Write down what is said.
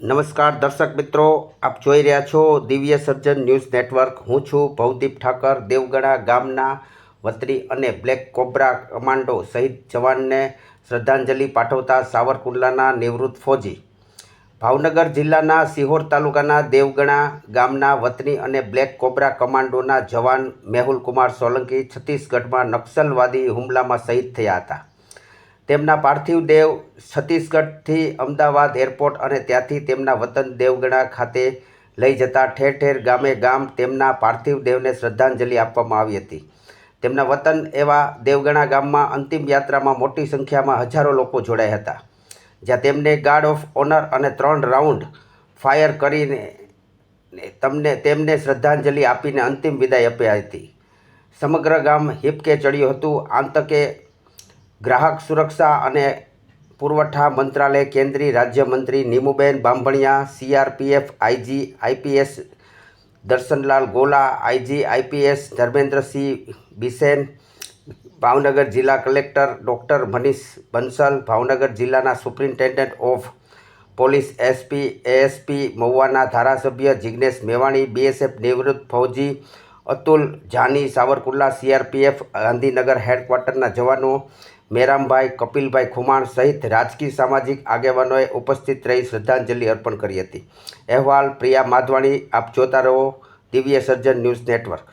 નમસ્કાર દર્શક મિત્રો, આપ જોઈ રહ્યા છો દિવ્ય સર્જન ન્યૂઝ નેટવર્ક. હું છું ભવદીપ ઠાકર, દેવગણા ગામના વત્રી અને બ્લેક કોબ્રા કમાન્ડો શહીદ જવાનને શ્રદ્ધાંજલિ પાઠવતા સાવરકુંડલાના નિવૃત્ત ફૌજી. ભાવનગર જિલ્લાના સિહોર તાલુકાના દેવગણા ગામના વતની અને બ્લેક કોબ્રા કમાન્ડોના જવાન મેહુલ કુમાર સોલંકી છત્તીસગઢમાં નક્સલવાદી હુમલામાં શહીદ થયા હતા. તેમના પાર્થિવ દેવ છત્તીસગઢથી અમદાવાદ એરપોર્ટ અને ત્યાંથી તેમના વતન દેવગણા ખાતે લઈ જતા ઠેર ઠેર ગામે ગામ તેમના પાર્થિવ દેવને શ્રદ્ધાંજલિ આપવામાં આવી હતી. તેમના વતન એવા દેવગણા ગામમાં અંતિમ યાત્રામાં મોટી સંખ્યામાં હજારો લોકો જોડાયા હતા, જ્યાં તેમને ગાર્ડ ઓફ ઓનર અને ત્રણ રાઉન્ડ ફાયર કરીને તમને તેમને શ્રદ્ધાંજલિ આપીને અંતિમ વિદાય અપાઈ હતી. સમગ્ર ગામ હિપકે ચડ્યું હતું. આંતકે ગ્રાહક સુરક્ષા અને પુરવઠા મંત્રાલય કેન્દ્રીય રાજ્યમંત્રી Nimuben Bambhaniya CRPF IG IPS Darshanlal Gola IG IPS Dharmendrasinh Bisen, Bhavnagar જિલ્લા કલેક્ટર ડૉક્ટર મનીષ બંસલ, ભાવનગર જિલ્લાના superintendent of police SP, ASP મહુવાના ધારાસભ્ય જિગ્નેશ મેવાણી બીએસએફ નિવૃત્ત ફૌજી અતુલ, જાની, સાવરકુંડલા, સીઆરપીએફ, ગાંધીનગર હેડક્વાર્ટરના જવાનો, મેરામભાઈ, કપિલભાઈ ખુમાણ સહિત રાજકીય સામાજિક આગેવાનોએ ઉપસ્થિત રહી શ્રદ્ધાંજલિ અર્પણ કરી હતી. અહેવાલ પ્રિયા માધવાણી, આપ જોતા રહો દિવ્ય સર્જન ન્યૂઝ નેટવર્ક.